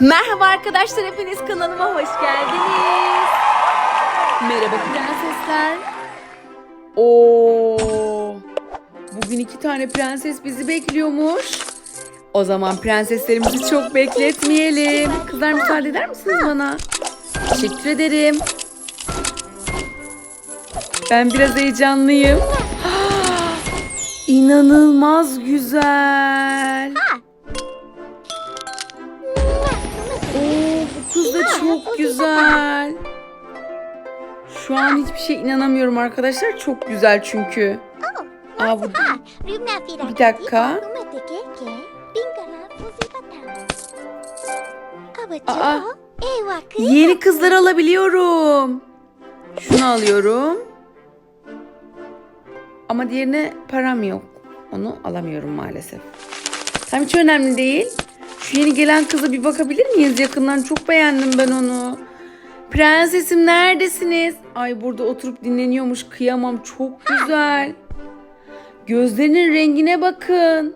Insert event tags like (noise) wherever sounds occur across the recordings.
Merhaba arkadaşlar hepiniz kanalıma hoş geldiniz. Merhaba prensesler. Oo. Bugün iki tane prenses bizi bekliyormuş. O zaman prenseslerimizi çok bekletmeyelim. Kızlar müsaade eder misiniz bana? Teşekkür ederim. Ben biraz heyecanlıyım. (gasps) İnanılmaz güzel. Çok güzel. Şu an hiçbir şey inanamıyorum arkadaşlar. Çok güzel çünkü. Aa bu Bir dakika. Aa, yeni kızlar alabiliyorum. Şunu alıyorum. Ama diğerine param yok. Onu alamıyorum maalesef. Tam hiç önemli değil. Şu yeni gelen kıza bir bakabilir miyiz yakından? Çok beğendim ben onu. Prensesim neredesiniz? Ay burada oturup dinleniyormuş. Kıyamam çok güzel. Gözlerinin rengine bakın.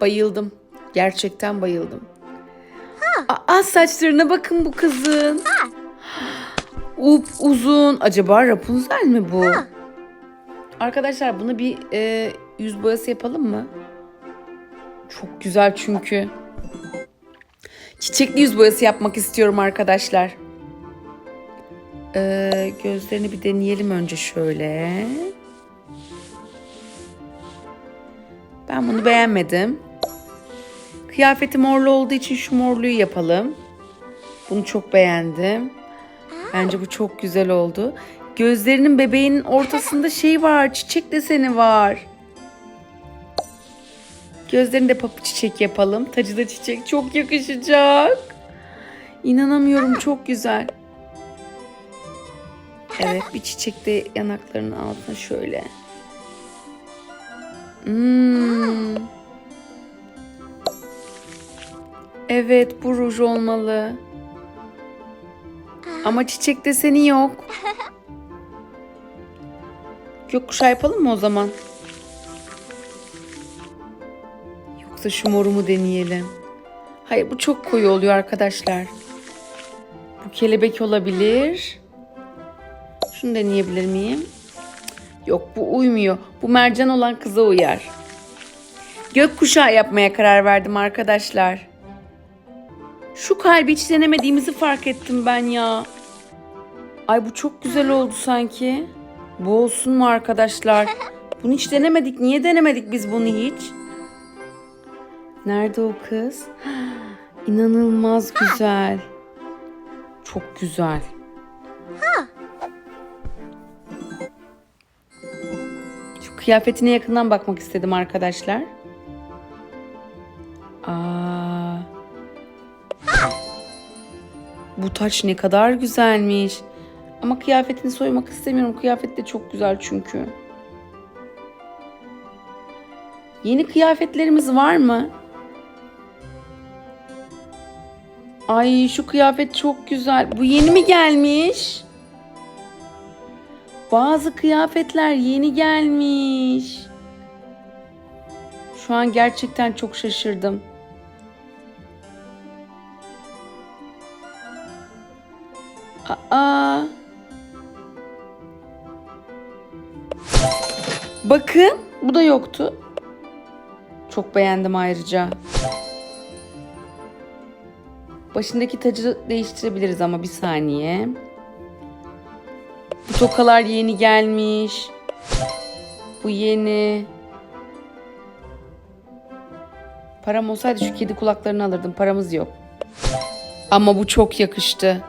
Bayıldım. Gerçekten bayıldım. Aa saçlarına bakın bu kızın. (gasps) Up uzun. Acaba Rapunzel mi bu? Arkadaşlar bunu bir e, yüz boyası yapalım mı? Çok güzel çünkü. Çiçekli yüz boyası yapmak istiyorum arkadaşlar. Ee, gözlerini bir deneyelim önce şöyle. Ben bunu beğenmedim. Kıyafeti morlu olduğu için şu morluyu yapalım. Bunu çok beğendim. Bence bu çok güzel oldu. Gözlerinin bebeğinin ortasında şey var, çiçek deseni var. Gözlerini de papu çiçek yapalım. Tacı da çiçek çok yakışacak. İnanamıyorum çok güzel. Evet bir çiçek de yanaklarının altına şöyle. Hmm. Evet bu ruj olmalı. Ama çiçek deseni yok. Gökkuşağı yapalım mı o zaman? Yoksa şu morumu deneyelim. Hayır bu çok koyu oluyor arkadaşlar. Bu kelebek olabilir. Şunu deneyebilir miyim? Yok bu uymuyor. Bu mercan olan kıza uyar. Gökkuşağı yapmaya karar verdim arkadaşlar. Şu kalbi hiç denemediğimizi fark ettim ben ya. Ay bu çok güzel oldu sanki. Bu olsun mu arkadaşlar? Bunu hiç denemedik. Niye denemedik biz bunu hiç? Nerede o kız? (gasps) İnanılmaz güzel. Çok güzel. Şu kıyafetine yakından bakmak istedim arkadaşlar. Aa. Bu taç ne kadar güzelmiş. Ama kıyafetini soymak istemiyorum. Kıyafet de çok güzel çünkü. Yeni kıyafetlerimiz var mı? Ay şu kıyafet çok güzel. Bu yeni mi gelmiş? Bazı kıyafetler yeni gelmiş. Şu an gerçekten çok şaşırdım. Aa. Bakın bu da yoktu. Çok beğendim ayrıca. Başındaki tacı değiştirebiliriz ama bir saniye. Bu tokalar yeni gelmiş. Bu yeni. Param olsaydı şu kedi kulaklarını alırdım. Paramız yok. Ama bu çok yakıştı.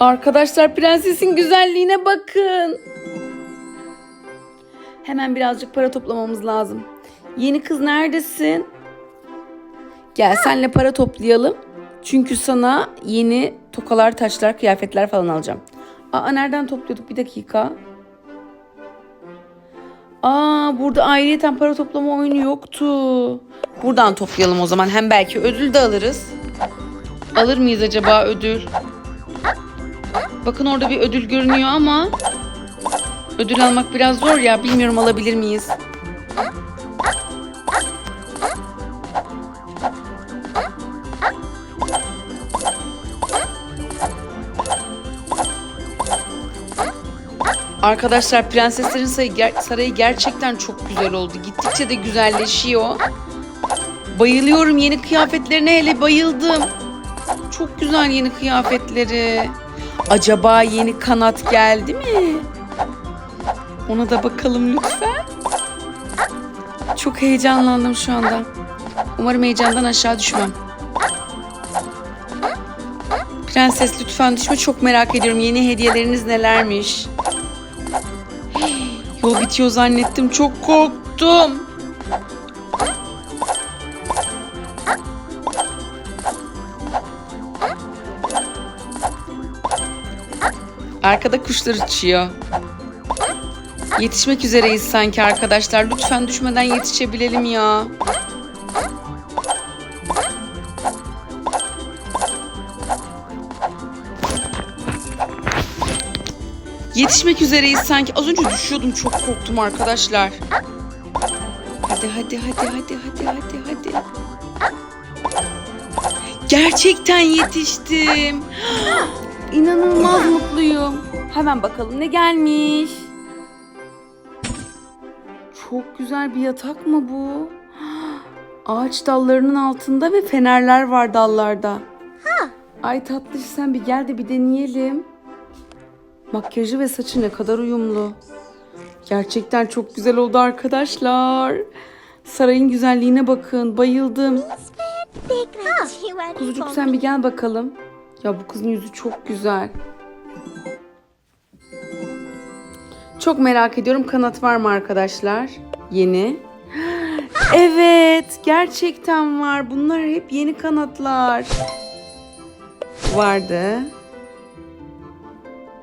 Arkadaşlar prensesin güzelliğine bakın. Hemen birazcık para toplamamız lazım. Yeni kız neredesin? Gel senle para toplayalım. Çünkü sana yeni tokalar, taçlar, kıyafetler falan alacağım. Aa nereden topluyorduk bir dakika. Aa burada ayrıyeten para toplama oyunu yoktu. Buradan toplayalım o zaman. Hem belki ödül de alırız. Alır mıyız acaba ödül? Bakın orada bir ödül görünüyor ama ödül almak biraz zor ya. Bilmiyorum alabilir miyiz? Arkadaşlar prenseslerin sayı, ger- sarayı gerçekten çok güzel oldu. Gittikçe de güzelleşiyor. Bayılıyorum yeni kıyafetlerine hele bayıldım. Çok güzel yeni kıyafetleri. Acaba yeni kanat geldi mi? Ona da bakalım lütfen. Çok heyecanlandım şu anda. Umarım heyecandan aşağı düşmem. Prenses lütfen düşme çok merak ediyorum. Yeni hediyeleriniz nelermiş? Yol bitiyor zannettim. Çok korktum. Arkada kuşlar uçuyor. Yetişmek üzereyiz sanki arkadaşlar. Lütfen düşmeden yetişebilelim ya. Yetişmek üzereyiz sanki. Az önce düşüyordum çok korktum arkadaşlar. Hadi hadi hadi hadi hadi hadi hadi. Gerçekten yetiştim. (gasps) İnanılmaz mutluyum. Hemen bakalım ne gelmiş. Çok güzel bir yatak mı bu? (gasps) Ağaç dallarının altında ve fenerler var dallarda. Ay tatlış sen bir gel de bir deneyelim. Makyajı ve saçı ne kadar uyumlu. Gerçekten çok güzel oldu arkadaşlar. Sarayın güzelliğine bakın. Bayıldım. Kuzucuk sen bir gel bakalım. Ya bu kızın yüzü çok güzel. Çok merak ediyorum kanat var mı arkadaşlar? Yeni. Evet gerçekten var. Bunlar hep yeni kanatlar. Vardı.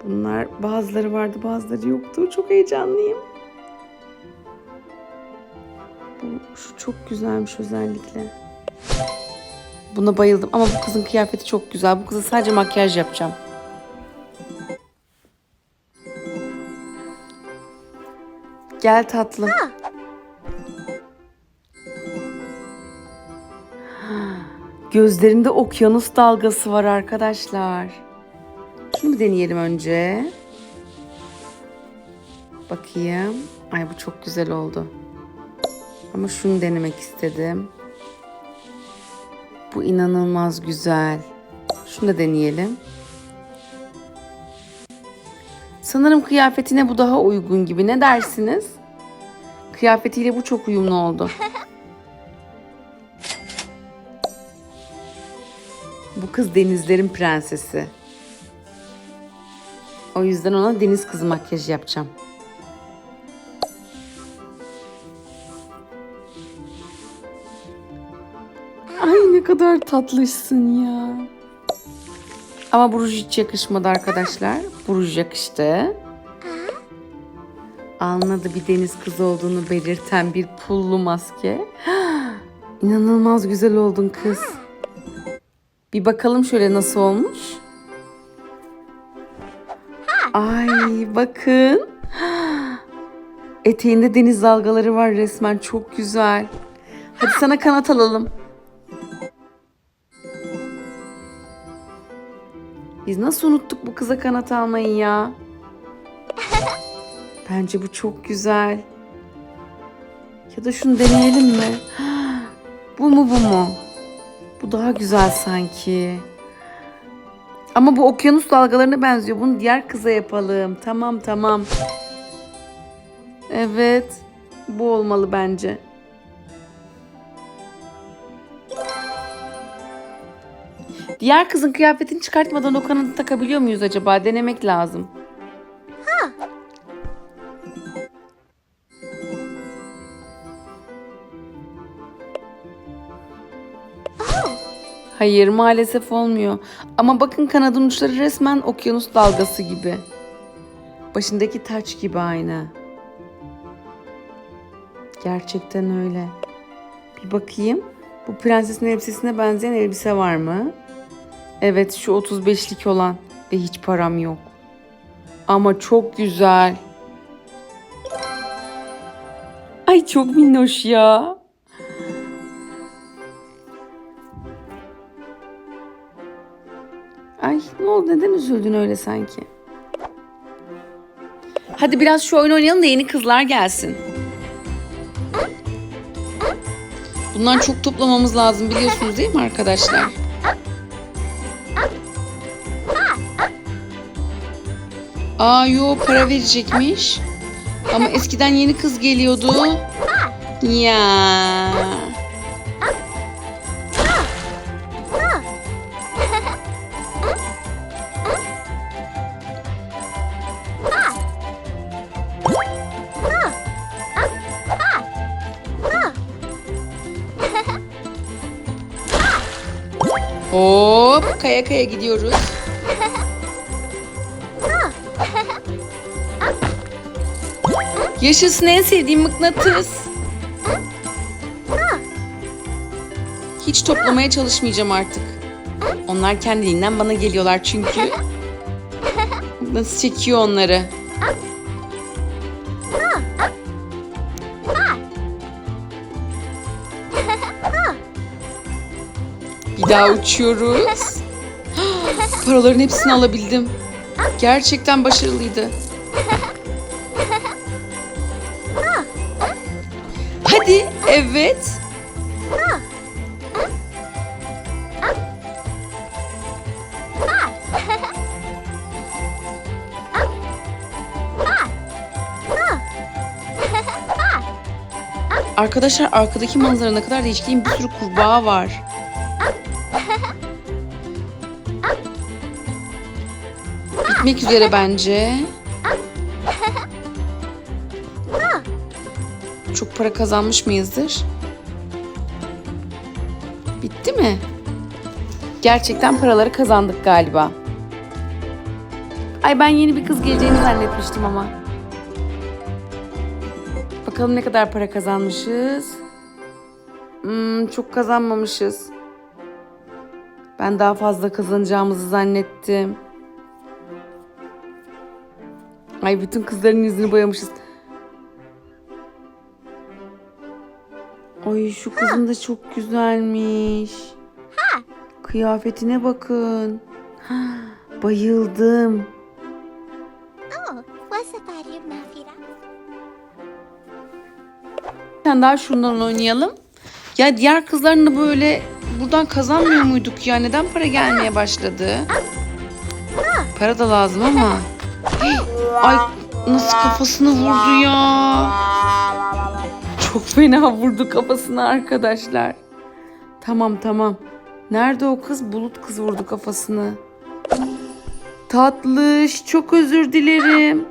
Bunlar bazıları vardı bazıları yoktu. Çok heyecanlıyım. Bu şu çok güzelmiş özellikle. Buna bayıldım ama bu kızın kıyafeti çok güzel. Bu kıza sadece makyaj yapacağım. Gel tatlım. Gözlerinde okyanus dalgası var arkadaşlar. Şunu bir deneyelim önce. Bakayım. Ay bu çok güzel oldu. Ama şunu denemek istedim. Bu inanılmaz güzel. Şunu da deneyelim. Sanırım kıyafetine bu daha uygun gibi. Ne dersiniz? Kıyafetiyle bu çok uyumlu oldu. Bu kız denizlerin prensesi. O yüzden ona deniz kızı makyajı yapacağım. Ay ne kadar tatlışsın ya. Ama bu ruj hiç yakışmadı arkadaşlar. Bu ruj yakıştı. Alnına da bir deniz kızı olduğunu belirten bir pullu maske. (gasps) İnanılmaz güzel oldun kız. Bir bakalım şöyle nasıl olmuş. Ay bakın. Eteğinde deniz dalgaları var resmen çok güzel. Hadi sana kanat alalım. Biz nasıl unuttuk bu kıza kanat almayı ya? Bence bu çok güzel. Ya da şunu deneyelim mi? Bu mu bu mu? Bu daha güzel sanki. Ama bu okyanus dalgalarına benziyor. Bunu diğer kıza yapalım. Tamam tamam. Evet. Bu olmalı bence. Diğer kızın kıyafetini çıkartmadan o kanadı takabiliyor muyuz acaba? Denemek lazım. Hayır maalesef olmuyor. Ama bakın kanadın uçları resmen okyanus dalgası gibi. Başındaki taç gibi aynı. Gerçekten öyle. Bir bakayım. Bu prensesin elbisesine benzeyen elbise var mı? Evet şu 35'lik olan ve hiç param yok. Ama çok güzel. Ay çok minnoş ya. Ay ne oldu neden üzüldün öyle sanki? Hadi biraz şu oyun oynayalım da yeni kızlar gelsin. Bundan çok toplamamız lazım biliyorsunuz değil mi arkadaşlar? Aa yo para verecekmiş. Ama eskiden yeni kız geliyordu. Ya. Hop kaya kaya gidiyoruz. Yaşasın en sevdiğim mıknatıs. Hiç toplamaya çalışmayacağım artık. Onlar kendiliğinden bana geliyorlar çünkü. Nasıl çekiyor onları. Bir daha uçuyoruz. Paraların hepsini alabildim. Gerçekten başarılıydı. Hadi, evet. Arkadaşlar arkadaki manzara ne kadar değişik? Bir sürü kurbağa var. Bitmek üzere bence. Çok para kazanmış mıyızdır? Bitti mi? Gerçekten paraları kazandık galiba. Ay ben yeni bir kız geleceğini zannetmiştim ama. Bakalım ne kadar para kazanmışız. Hmm, çok kazanmamışız. Ben daha fazla kazanacağımızı zannettim. Ay bütün kızların yüzünü boyamışız. Ay şu kızın da çok güzelmiş. Kıyafetine bakın. Bayıldım. Oh, tane daha şundan oynayalım. Ya diğer kızların da böyle buradan kazanmıyor muyduk ya? Neden para gelmeye başladı? Para da lazım ama. Ay nasıl kafasını vurdu ya. Çok fena vurdu kafasını arkadaşlar. Tamam tamam. Nerede o kız? Bulut kız vurdu kafasını. Tatlış çok özür dilerim.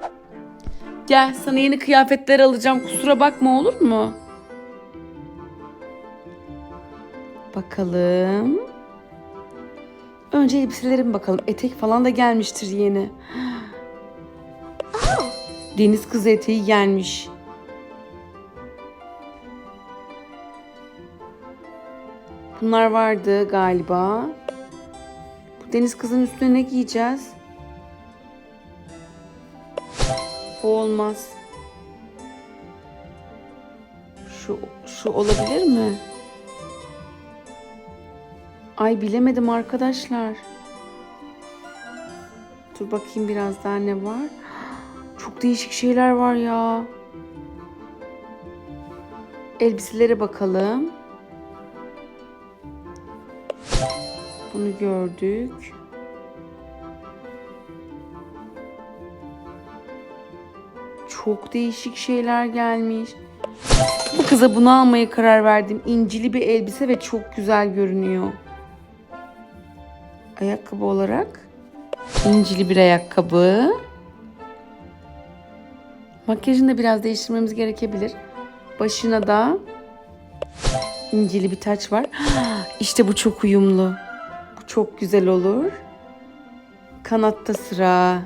Gel sana yeni kıyafetler alacağım. Kusura bakma olur mu? Bakalım. Önce elbiselerime bakalım. Etek falan da gelmiştir yeni. Deniz kızı eteği gelmiş. Bunlar vardı galiba. Bu deniz kızın üstüne ne giyeceğiz? Bu olmaz. Şu şu olabilir mi? Ay bilemedim arkadaşlar. Dur bakayım biraz daha ne var. Çok değişik şeyler var ya. Elbiselere bakalım. Bunu gördük. Çok değişik şeyler gelmiş. Bu kıza bunu almaya karar verdim. İncili bir elbise ve çok güzel görünüyor. Ayakkabı olarak incili bir ayakkabı. Makyajını da biraz değiştirmemiz gerekebilir. Başına da incili bir taç var. (gasps) İşte bu çok uyumlu. Bu çok güzel olur. Kanatta sıra.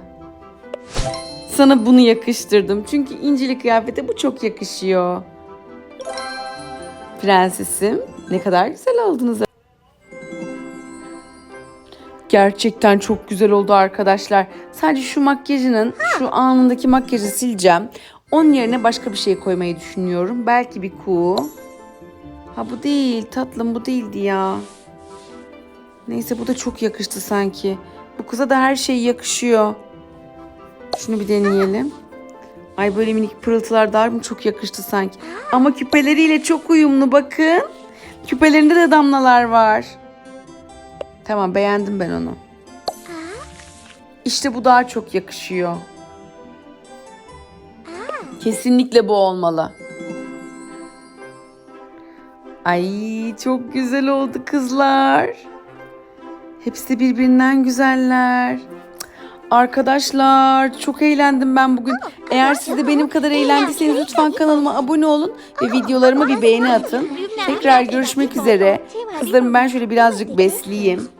Sana bunu yakıştırdım. Çünkü incili kıyafete bu çok yakışıyor. Prensesim ne kadar güzel oldunuz. Gerçekten çok güzel oldu arkadaşlar. Sadece şu makyajının, şu anındaki makyajı sileceğim. Onun yerine başka bir şey koymayı düşünüyorum. Belki bir kuğu. Ha bu değil tatlım bu değildi ya. Neyse bu da çok yakıştı sanki. Bu kıza da her şey yakışıyor. Şunu bir deneyelim. Ay böyle minik pırıltılar daha mı çok yakıştı sanki. Ama küpeleriyle çok uyumlu bakın. Küpelerinde de damlalar var. Tamam beğendim ben onu. İşte bu daha çok yakışıyor. Kesinlikle bu olmalı. Ay çok güzel oldu kızlar. Hepsi birbirinden güzeller. Arkadaşlar çok eğlendim ben bugün. Eğer siz de benim kadar eğlendiyseniz lütfen kanalıma abone olun ve videolarıma bir beğeni atın. Tekrar görüşmek üzere. Kızlarımı ben şöyle birazcık besleyeyim.